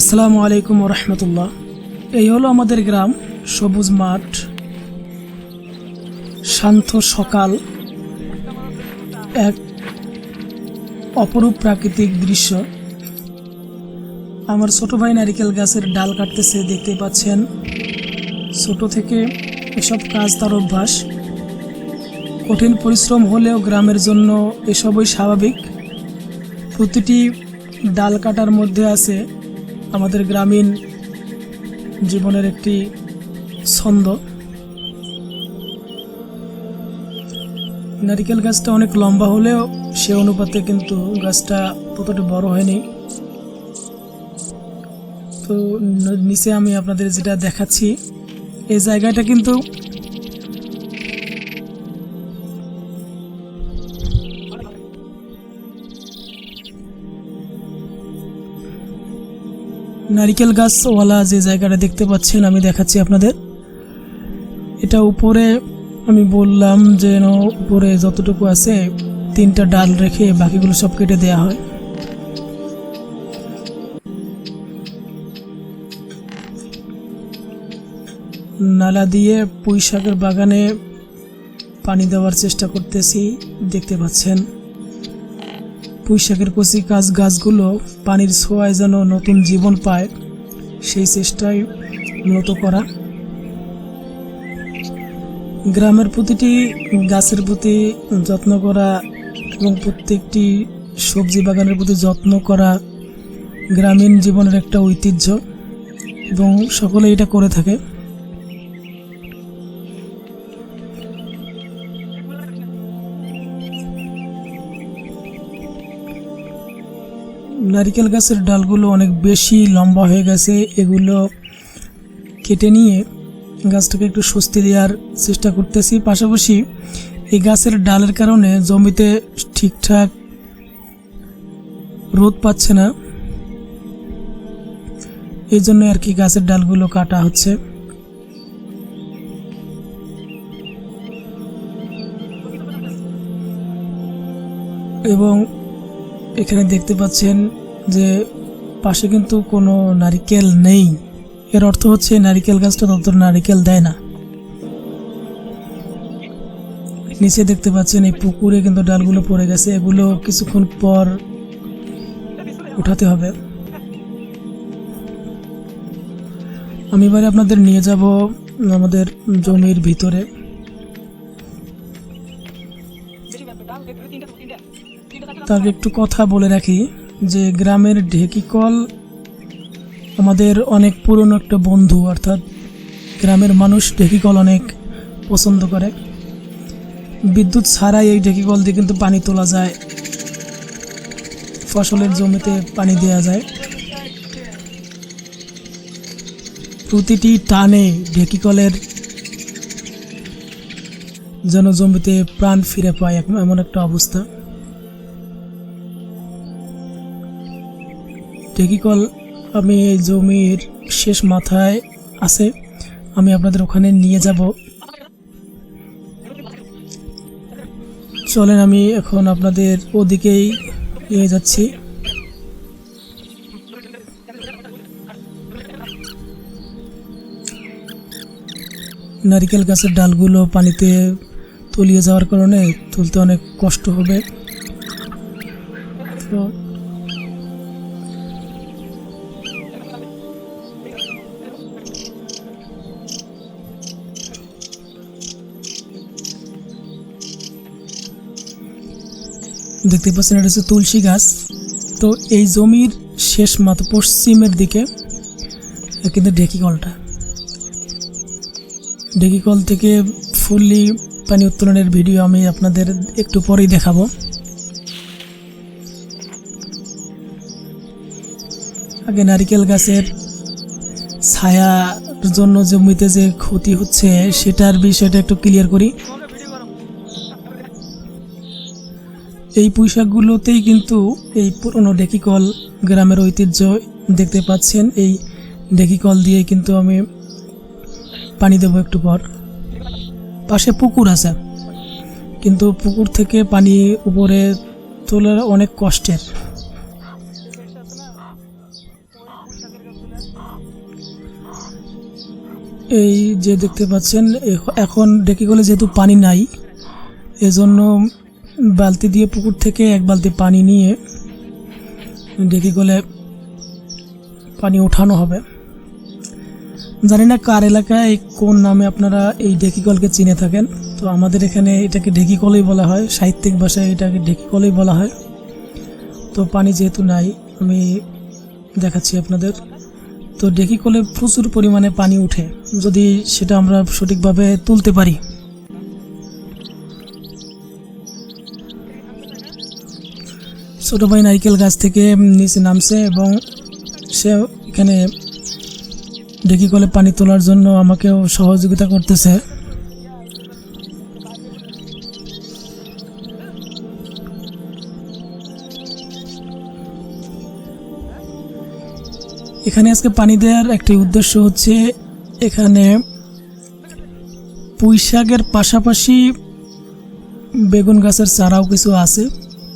আসসালামু আলাইকুম রহমতুল্লাহ। এই হলো আমাদের গ্রাম, সবুজ মাঠ। শান্ত সকাল, এক অপরূপ প্রাকৃতিক দৃশ্য। আমার ছোট ভাই নারিকেল গাছের ডাল কাটতেছে, দেখতে পাচ্ছেন। ছোট থেকে এসব কাজ তার অভ্যাস। কঠিন পরিশ্রম হলেও গ্রামের জন্য এসবই স্বাভাবিক। প্রতিটি ডাল কাটার মধ্যে আছে আমাদের গ্রামীণ জীবনের একটি ছন্দ। নারিকেল গাছটা অনেক লম্বা হলেও সে অনুপাতে কিন্তু গাছটা ততটা বড় হয়নি। তো নিচে আমি আপনাদের যেটা দেখাচ্ছি, এই জায়গাটা কিন্তু নারিকেল গাছওয়ালা যে জায়গাটা দেখতে পাচ্ছেন, আমি দেখাচ্ছি আপনাদের। এটা উপরে আমি বললাম যে, ন, উপরে যতটুকু আছে, তিনটা ডাল রেখে বাকিগুলো সব কেটে দেয়া হয়। নালা দিয়ে পুঁই শাকের বাগানে পানি দেওয়ার চেষ্টা করতেছি, দেখতে পাচ্ছেন। পুঁই শাকের কচি গাছ গাছগুলো পানির ছোঁয়ায় যেন নতুন জীবন পায়, সেই চেষ্টাই মূলত করা। গ্রামের প্রতিটি গাছের প্রতি যত্ন করা এবং প্রত্যেকটি সবজি বাগানের প্রতি যত্ন করা গ্রামীণ জীবনের একটা ঐতিহ্য এবং সকলে এটা করে থাকে। নারিকেল গাছের ডালগুলো অনেক বেশি লম্বা হয়ে গেছে, এগুলো কেটে নিয়ে গাছটাকে একটু স্বস্তি দেওয়ার চেষ্টা করতেছি। পাশাপাশি এই গাছের ডালের কারণে জমিতে ঠিকঠাক রোদ পাচ্ছে না। এই জন্য আর কি গাছের ডালগুলো কাটা হচ্ছে। এবং এখানে দেখতে পাচ্ছেন যে পাশে কিন্তু কোনো নারিকেল নেই। এর অর্থ হচ্ছে নারিকেল গাছটা তত নারিকেল দেয় না। নিচে দেখতে পাচ্ছেন এই পুকুরে কিন্তু ডালগুলো পড়ে গেছে। এগুলো কিছুক্ষণ পর উঠাতে হবে। আমি এবারে আপনাদের নিয়ে যাব আমাদের জমির ভিতরে। তার একটু কথা বলে রাখি যে গ্রামের ঢেকিকল আমাদের অনেক পুরনো একটা বন্ধু, অর্থাৎ গ্রামের মানুষ ঢেকিকল অনেক পছন্দ করে। বিদ্যুৎ ছাড়াই এই ঢেকিকল দিয়ে কিন্তু পানি তোলা যায়, ফসলের জমিতে পানি দেওয়া যায়। প্রতিটি টানে ঢেকিকলের যেন জমিতে প্রাণ ফিরে পায়, এমন একটা অবস্থা। ঢেকিকল আমি এই জমির শেষ মাথায় আছে, আমি আপনাদের ওখানে নিয়ে যাব। চলেন, আমি এখন আপনাদের ওদিকেই নিয়ে যাচ্ছি। নারিকেল গাছের ডালগুলো পানিতে তলিয়ে যাওয়ার কারণে তুলতে অনেক কষ্ট হবে। তো দেখতে পাচ্ছেন, এটা হচ্ছে তুলসী গাছ। তো এই জমির শেষ মাথা পশ্চিমের দিকে কিন্তু ঢেকিকলটা ঢেকিকল থেকে ফুললি পানি উত্তোলনের ভিডিও আমি আপনাদের একটু পরেই দেখাবো। আগে নারিকেল গাছের ছায়ার জন্য জমিতে যে ক্ষতি হচ্ছে, সেটার বিষয়টা একটু ক্লিয়ার করি। এই পুঁইশাকগুলোতেই কিন্তু এই পুরনো ডেকিকল গ্রামের ঐতিহ্য দেখতে পাচ্ছেন। এই ডেকিকল দিয়ে কিন্তু আমি পানি দেবো একটু পর। পাশে পুকুর আছে। কিন্তু পুকুর থেকে পানি উপরে তোলা অনেক কষ্টের। এই যে দেখতে পাচ্ছেন এখন ডেকে গেলে যেহেতু পানি নাই, এজন্য বালতি দিয়ে পুকুর থেকে এক বালতি পানি নিয়ে ডেকে গেলে পানি ওঠানো হবে। জানি না কার এলাকায়, কোন নামে আপনারা এই ঢেকিকলকে চিনে থাকেন। তো আমাদের এখানে এটাকে ঢেকিকলই বলা হয়, সাহিত্যিক ভাষায় এটাকে ঢেকিকলই বলা হয়। তো পানি যেহেতু নাই, আমি দেখাচ্ছি আপনাদের। তো ঢেকিকলে প্রচুর পরিমাণে পানি উঠে। যদি সেটা আমরা সঠিকভাবে তুলতে পারি ছোট ভাই নারকেল গাছ থেকে নিচে নামছে এবং সে এখানে ডেকি কলে পানি তোলার জন্য আমাকেও সহযোগিতা করতেছে। এখানে আজকে পানি দেওয়ার একটি উদ্দেশ্য হচ্ছে এখানে পুঁই শাকের পাশাপাশি বেগুন গাছের চারাও কিছু আছে।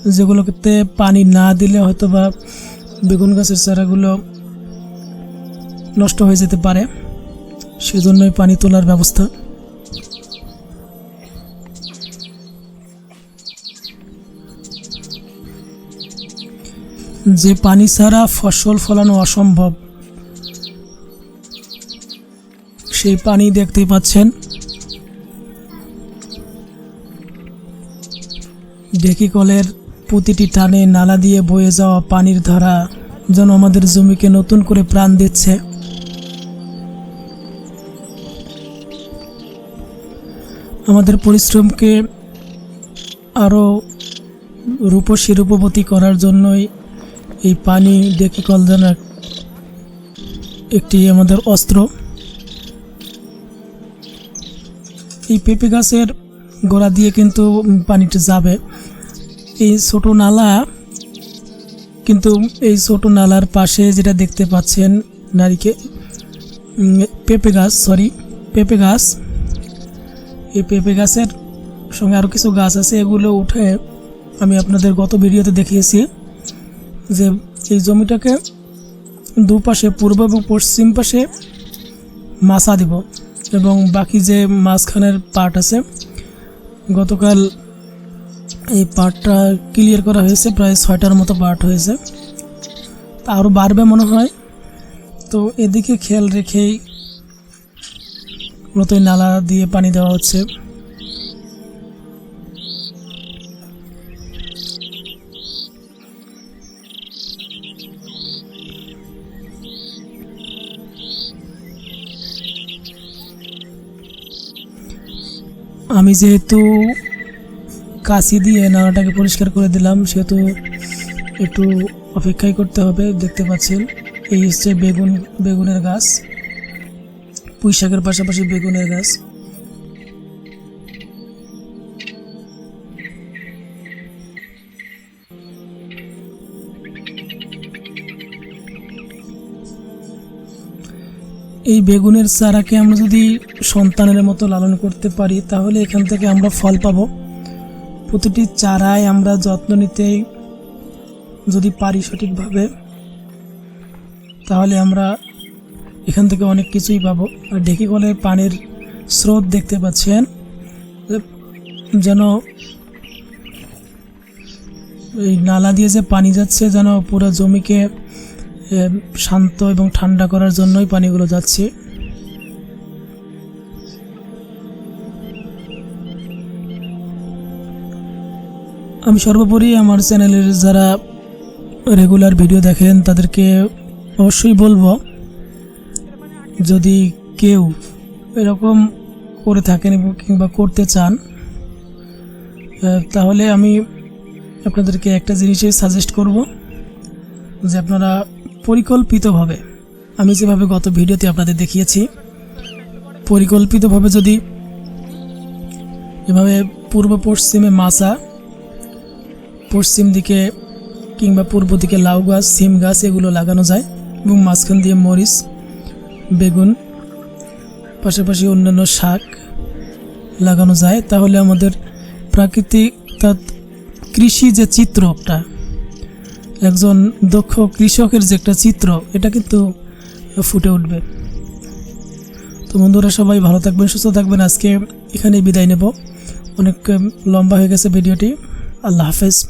যেগুলোতে পানি না দিলে হয়তো বা বেগুন গাছের চারাগুলো নষ্ট হয়ে যেতে পারে। সেজন্যই পানি তোলার ব্যবস্থা। যে পানি ছাড়া ফসল ফলানো অসম্ভব, সেই পানি দেখতেই পাচ্ছেন। ডেকি কলের প্রতিটি টানে নালা দিয়ে বয়ে যাওয়া পানির ধারা যেন আমাদের জমিকে নতুন করে প্রাণ দিচ্ছে। আমাদের পরিশ্রমকে আরও রূপসী রূপবতী করার জন্যই এই পানি ডেকে কল একটি আমাদের অস্ত্র। এই পেঁপে গাছের গোড়া দিয়ে কিন্তু পানিটা যাবে। এই ছোট নালা, কিন্তু এই ছোট নালার পাশে যেটা দেখতে পাচ্ছেন নারিকে পেঁপে গাছ সরি পেঁপে গাছ। এই পেঁপে গাছের সঙ্গে আরও কিছু গাছ আছে, এগুলো উঠে আমি আপনাদের গত ভিডিওতে দেখিয়েছি যে এই জমিটাকে দুপাশে, পূর্ব এবং পশ্চিম পাশে মাছা দিব এবং বাকি যে মাঝখানের পার্ট আছে, গতকাল এই পার্টটা ক্লিয়ার করা হয়েছে, প্রায় ছয়টার মতো পার্ট হয়েছে। আরও বাড়বে মনে হয়। তো এদিকে খেয়াল রেখেই মূলত নালা দিয়ে পানি দেওয়া হচ্ছে। আমি যেহেতু কাশি দিয়ে নালাটাকে পরিষ্কার করে দিলাম, সেহেতু একটু অপেক্ষাই করতে হবে, দেখতে পাচ্ছেন। এই হচ্ছে বেগুন, বেগুনের গাছ। পুঁই শাকের পাশাপাশি বেগুনের গাছ। এই বেগুনের চারাকে আমরা যদি সন্তানের মতো লালন করতে পারি, তাহলে এখান থেকে আমরা ফল পাবো। প্রতিটি চারায় আমরা যত্ন নিতে যদি পারি সঠিকভাবে, তাহলে আমরা এখান থেকে অনেক কিছুই পাবো। আর ঢেকি কলে পানির স্রোত দেখতে পাচ্ছেন, যেন এই নালা দিয়ে যে পানি যাচ্ছে, যেন পুরো জমিকে শান্ত এবং ঠান্ডা করার জন্যই পানিগুলো যাচ্ছে। আমি সর্বোপরি আমার চ্যানেলের যারা রেগুলার ভিডিও দেখেন, তাদেরকে অবশ্যই বলব, যদি কেউ এরকম করে থাকেন কিংবা করতে চান তাহলে আমি আপনাদেরকে একটা জিনিসই সাজেস্ট করব যে আপনারা পরিকল্পিতভাবে, আমি যেভাবে গত ভিডিওতে আপনাদের দেখিয়েছি, পরিকল্পিতভাবে যদি এভাবে পূর্ব পশ্চিমে মাছা পশ্চিম দিকে কিংবা পূর্ব দিকে লাউ গাছ, সিম গাছ এগুলো লাগানো যায় এবং মাঝখান দিয়ে মরিচ, বেগুন, পাশাপাশি অন্যান্য শাক লাগানো যায়। তাহলে আমাদের প্রাকৃতিক অর্থাৎ কৃষি যে চিত্রটা, একজন দক্ষ কৃষকের যে একটা চিত্র, এটা কিন্তু ফুটে উঠবে। তো বন্ধুরা, সবাই ভালো থাকবেন, সুস্থ থাকবেন। আজকে এখানেই বিদায় নেব। অনেক লম্বা হয়ে গেছে ভিডিওটি। الله حافظ.